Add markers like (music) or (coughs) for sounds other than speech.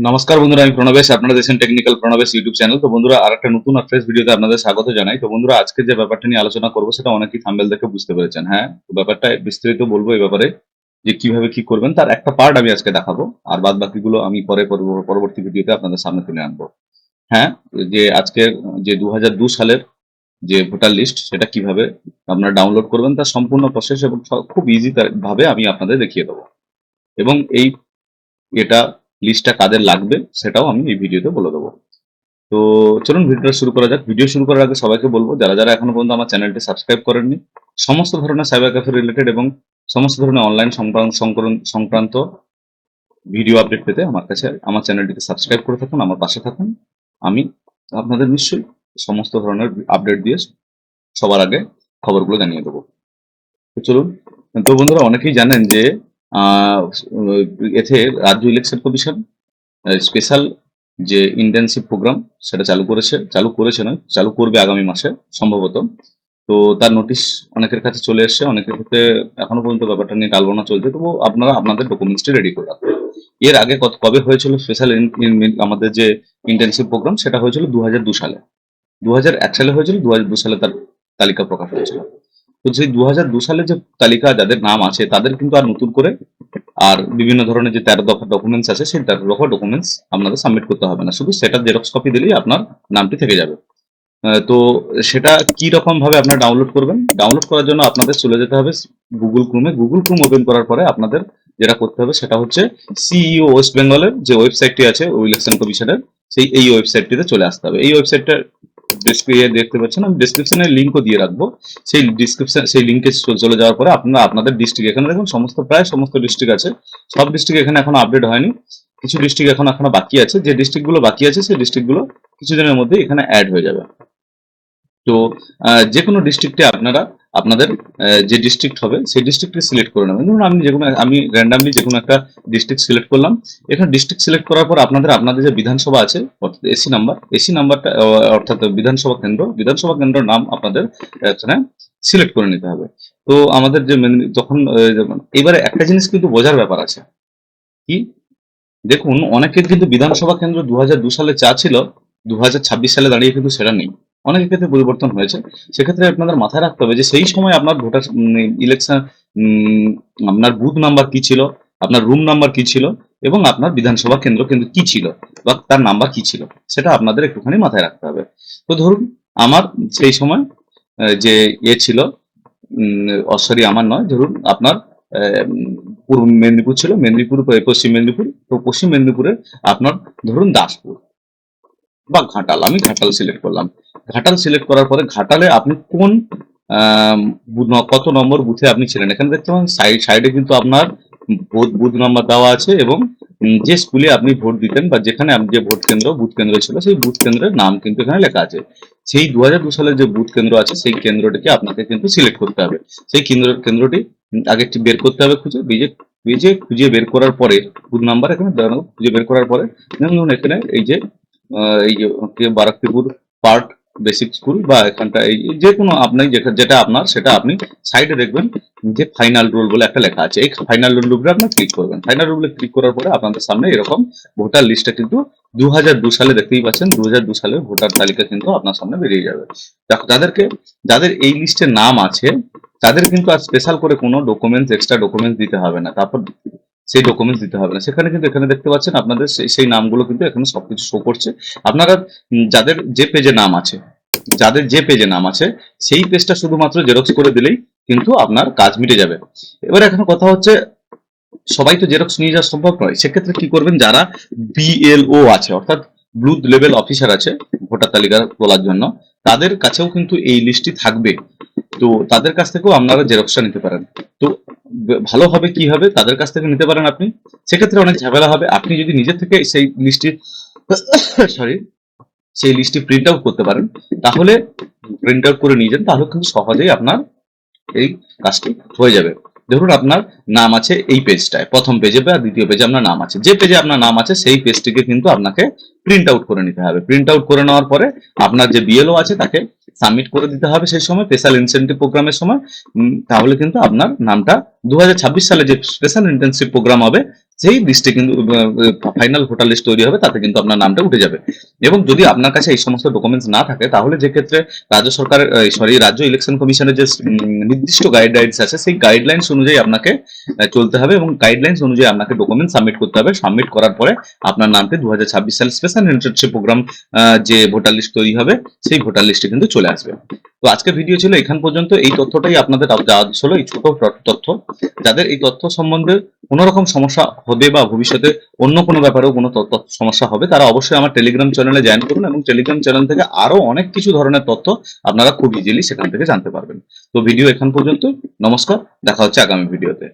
নমস্কার বন্ধুরা, আমি প্রণবেশ, আপনারা দেখছেন টেকনিক্যাল প্রণবেশ ইউটিউব চ্যানেল তো বন্ধুরা আর একটা নতুন আর ফ্রেশ ভিডিওতে আপনাদের স্বাগত জানাই। তো বন্ধুরা, আজকে যে ব্যাপারটা নিয়ে আলোচনা করব, সেটা অনেকেই থাম্বেল দেখে বুঝতে পেরেছেন হ্যাঁ? তো ব্যাপারটা বিস্তারিত বলব এই ব্যাপারে, যে কীভাবে কি করবেন, তার একটা পার্ট আমি আজকে দেখাবো, আর বাদ বাকিগুলো আমি পরে পরব- পরবর্তী ভিডিওতে আপনাদের সামনে তুলে আনব হ্যাঁ? যে আজকের যে দু সালের যে ভোটার লিস্ট সেটা কীভাবে আপনারা ডাউনলোড করবেন, তার সম্পূর্ণ প্রসেস এবং খুব ইজি ভাবে আমি আপনাদের দেখিয়ে দেবো। এবং এই এটা লিস্টটা কাদের লাগবে সেটাও আমি এই ভিডিওতে বলে দেবো। তো চলুন ভিডিওটা শুরু করা যাক। ভিডিও শুরু করার আগে সবাইকে বলব, যারা যারা এখনও পর্যন্ত আমার চ্যানেলটি সাবস্ক্রাইব করেননি, সমস্ত ধরনের সাইবার ক্যাফে রিলেটেড এবং সমস্ত ধরনের অনলাইন সংক্রান্ত ভিডিও আপডেট পেতে আমার কাছে, আমার চ্যানেলটিকে সাবস্ক্রাইব করে থাকুন, আমার পাশে থাকুন। আমি আপনাদের নিশ্চয়ই সমস্ত ধরনের আপডেট দিয়ে সবার আগে খবরগুলো জানিয়ে দেবো। চলুন, তো বন্ধুরা অনেকেই জানেন যে এতে রাজ্য ইলেকশন কমিশন স্পেশাল যে ইন্টার্নশিপ প্রোগ্রাম সেটা চালু করেছে চালু করেছে নয়, চালু করবে আগামী মাসে সম্ভবত। তো তার নোটিশ অনেকের কাছে চলে এসেছে, অনেকের ক্ষেত্রে এখনও পর্যন্ত ব্যাপারটা নিয়ে টালবানা চলছে, তবু আপনারা আপনাদের ডকুমেন্টসটি রেডি করে রাখবেন এর আগে কত, কবে হয়েছিল স্পেশাল আমাদের যে ইন্টার্নশিপ প্রোগ্রাম সেটা হয়েছিল দু সালে। দু এক সালে হয়েছিল দু সালে তার তালিকা প্রকাশ হয়েছিল। তো সেই দু দু সালে যে তালিকা, যাদের নাম আছে, তাদের কিন্তু আর নতুন করে আর বিভিন্ন ধরনের যে তেরো দফা ডকুমেন্টস আছে, সেই তেরো দফা ডকুমেন্টস আপনাদের সাবমিট করতে হবে না। শুধু সেটা জেরক্স কপি দিলেই আপনার নামটি থেকে যাবে। তো সেটা কি রকম ভাবে আপনারা ডাউনলোড করবেন? ডাউনলোড করার জন্য আপনাদের চলে যেতে হবে গুগল ক্রোমে গুগল ক্রোম ওপেন করার পরে আপনাদের যেটা করতে হবে, সেটা হচ্ছে সিইও ওয়েস্ট বেঙ্গলের যে ওয়েবসাইটটি আছে ইলেকশন কমিশনের সেই, এই ওয়েবসাইটটিতে চলে আসতে হবে। এই ওয়েবসাইটটা দেখতে পাচ্ছেন, আমি ডিসক্রিপশনের লিঙ্কও দিয়ে রাখব। সেই ডিসক্রিপশন সেই লিঙ্কে চলে যাওয়ার পরে আপনারা, আপনাদের ডিস্ট্রিক্ট এখানে দেখুন, সমস্ত, প্রায় সমস্ত ডিস্ট্রিক্ট আছে। সব ডিস্ট্রিক্ট এখানে এখন আপডেট হয়নি। কিছু ডিস্ট্রিক্ট এখন, এখনও বাকি আছে। যে ডিস্ট্রিক্টগুলো বাকি আছে, সেই ডিস্ট্রিক্টগুলো কিছুদিনের মধ্যে এখানে অ্যাড হয়ে যাবে। তো যে কোনো ডিস্ট্রিক্টে আপনারা আপনাদের যে ডিস্ট্রিক্ট হবে, সেই ডিস্ট্রিক্টটি সিলেক্ট করে নেবেন। ধরুন আমি যেকোনো, আমি র্যান্ডামলি যে কোনো একটা ডিস্ট্রিক্ট সিলেক্ট করলাম। এখানে ডিস্ট্রিক্ট সিলেক্ট করার পর আপনাদের আপনাদের যে বিধানসভা আছে, অর্থাৎ এসি নাম্বার এসি নাম্বারটা অর্থাৎ বিধানসভা কেন্দ্র, বিধানসভা কেন্দ্রের নাম আপনাদের এখানে সিলেক্ট করে নিতে হবে। তো আমাদের যে যখন এবারে একটা জিনিস কিন্তু বোঝার ব্যাপার আছে। কি? দেখুন, অনেকের কিন্তু বিধানসভা কেন্দ্র দু দু সালে চা ছিল দু হাজার ছাব্বিশ সালে দাঁড়িয়ে কিন্তু সেটা নেই। অনেকের ক্ষেত্রে পরিবর্তন হয়েছে। সেক্ষেত্রে আপনাদের মাথায় রাখতে হবে যে সেই সময় আপনার ভোটার ইলেকশন আপনার বুথ নাম্বার কি ছিল, আপনার রুম নাম্বার কি ছিল, এবং আপনার বিধানসভা কেন্দ্র কিন্তু কি ছিল, বা তার নাম্বার কি ছিল, সেটা আপনাদের একটুখানি মাথায় রাখতে হবে। তো ধরুন, আমার সেই সময় যে ইয়ে ছিল সরি আমার নয়, ধরুন আপনার পূর্ব মেদিনীপুর ছিল, মেদিনীপুর পশ্চিম মেদিনীপুর, তো পশ্চিম মেদিনীপুরে আপনার, ধরুন দাসপুর, বা ঘাটাল, আমি ঘাটাল সিলেক্ট করলাম। ঘাটাল সিলেক্ট করার পরে ঘাটালে আপনি কোন কত নম্বর বুথে আপনি ছিলেন? এখানে দেখতে পাবেন সাইড সাইডে কিন্তু আপনার বুথ বুথ নাম্বার দেওয়া আছে এবং যে স্কুলে আপনি ভোট দিতেন বা যেখানে আপনি যে ভোট কেন্দ্র বুথ কেন্দ্র ছিল, সেই বুথ কেন্দ্রের নাম কিন্তু এখানে লেখা আছে। সেই দু হাজার সালের যে বুথ কেন্দ্র আছে, সেই কেন্দ্রটিকে আপনাকে কিন্তু সিলেক্ট করতে হবে। সেই কেন্দ্র, কেন্দ্রটি আগে বের করতে হবে খুঁজে, বেজে বেজে খুঁজে বের করার পরে বুথ নাম্বার এখানে খুঁজে বের করার পরে যেমন ধরুন এখানে এই যে এই যে কি বারাকতিপুর পার্ট বেসিক স্কুল বা এখানটা এই যে কোনো আপনি যেটা- আপনার, সেটা আপনি সাইডে দেখবেন যে ফাইনাল রুল বলে একটা লেখা আছে। এই ফাইনাল রোল উপরে আপনার ক্লিক করবেন। ফাইনাল রোলে ক্লিক করার পরে আপনাদের সামনে এরকম ভোটার লিস্টটা কিন্তু দু সালে দেখতেই পাচ্ছেন দু সালের ভোটার তালিকা কিন্তু আপনার সামনে বেরিয়ে যাবে। যাদেরকে, যাদের এই লিস্টে নাম আছে, তাদের কিন্তু আর স্পেশাল করে কোনো ডকুমেন্টস এক্সট্রা ডকুমেন্টস দিতে হবে না। তারপর সেই ডকুমেন্টস দিতে হবে না। সেখানে কিন্তু এখানে দেখতে পাচ্ছেন আপনাদের সেই নামগুলো কিন্তু এখানে সবকিছু শো করছে। আপনারা যাদের যে পেজে নাম আছে, যাদের যে পেজে নাম আছে, সেই পেজটা শুধুমাত্র জেরক্স করে দিলেই কিন্তু আপনার কাজ মিটে যাবে। এবার এখানে কথা হচ্ছে, সবাই তো জেরক্স নিয়ে যাওয়া সম্ভব নয়। সেক্ষেত্রে কি করবেন, যারা বিএলও আছে, অর্থাৎ ব্লুথ লেভেল অফিসার আছে, ভোটার তালিকা তোলার জন্য তাদের কাছেও কিন্তু এই লিস্টটি থাকবে। তো তাদের কাছ থেকেও আপনারা জেরক্সটা নিতে পারেন। তো ভালো হবে কি হবে? তাদের কাছ থেকে নিতে পারেন আপনি। সেক্ষেত্রে অনেক ঝামেলা হবে। আপনি যদি নিজে থেকে সেই লিস্টটি সরি (coughs) সেই লিস্টটি প্রিন্ট আউট করতে পারেন, তাহলে প্রিন্ট আউট করে নিয়ে যান, তাহলে কিন্তু সহজেই আপনার এই কাজটি হয়ে যাবে। ধরুন আপনার নাম আছে এই পেজটায় প্রথম পেজে বা দ্বিতীয় পেজে আপনার নাম আছে। যে পেজে আপনার নাম আছে, সেই পেজটিকে কিন্তু আপনাকে প্রিন্ট আউট করে নিতে হবে। প্রিন্ট আউট করে নেওয়ার পরে আপনার যে বিএলও আছে, তাকে সাবমিট করে দিতে হবে সেই সময় স্পেশাল ইনসেন্টিভ প্রোগ্রামের সময়। তাহলে কিন্তু আপনার নামটা দুহাজার ছাব্বিশ সালে যে স্পেশাল ইন্টার্নশিপ প্রোগ্রাম হবে, সেই লিস্টে কিন্তু ফাইনাল ভোটার লিস্ট তৈরি হবে, তাতে কিন্তু আপনার নামটা উঠে যাবে। এবং যদি আপনার কাছে এই সমস্ত ডকুমেন্টস না থাকে, তাহলে যে ক্ষেত্রে রাজ্য সরকারের সরি রাজ্য ইলেকশন কমিশনের যে নির্দিষ্ট গাইডলাইন্স আছে, সেই গাইডলাইন্স অনুযায়ী আপনাকে চলতে হবে এবং গাইডলাইন্স অনুযায়ী আপনাকে ডকুমেন্ট সাবমিট করতে হবে। সাবমিট করার পরে আপনার নামটি দু সালে স্পেশাল ইন্টার্নশিপ প্রোগ্রাম যে ভোটার লিস্ট তৈরি হবে, সেই ভোটার লিস্টে কিন্তু চলে আসবে। তো আজকে ভিডিও ছিল এখান পর্যন্ত। এই তথ্যটাই আপনাদের দেওয়া ছিল এই ছোট তথ্য। যাদের এই তথ্য সম্বন্ধে কোনো রকম সমস্যা হবে বা ভবিষ্যতে অন্য কোনো ব্যাপারেও কোনো সমস্যা হবে, তারা অবশ্যই আমার টেলিগ্রাম চ্যানেলে জয়েন করুন এবং টেলিগ্রাম চ্যানেল থেকে আরও অনেক কিছু ধরনের তথ্য আপনারা খুব ইজিলি সেখান থেকে জানতে পারবেন। তো ভিডিও এখান পর্যন্ত। নমস্কার। দেখা হচ্ছে আগামী ভিডিওতে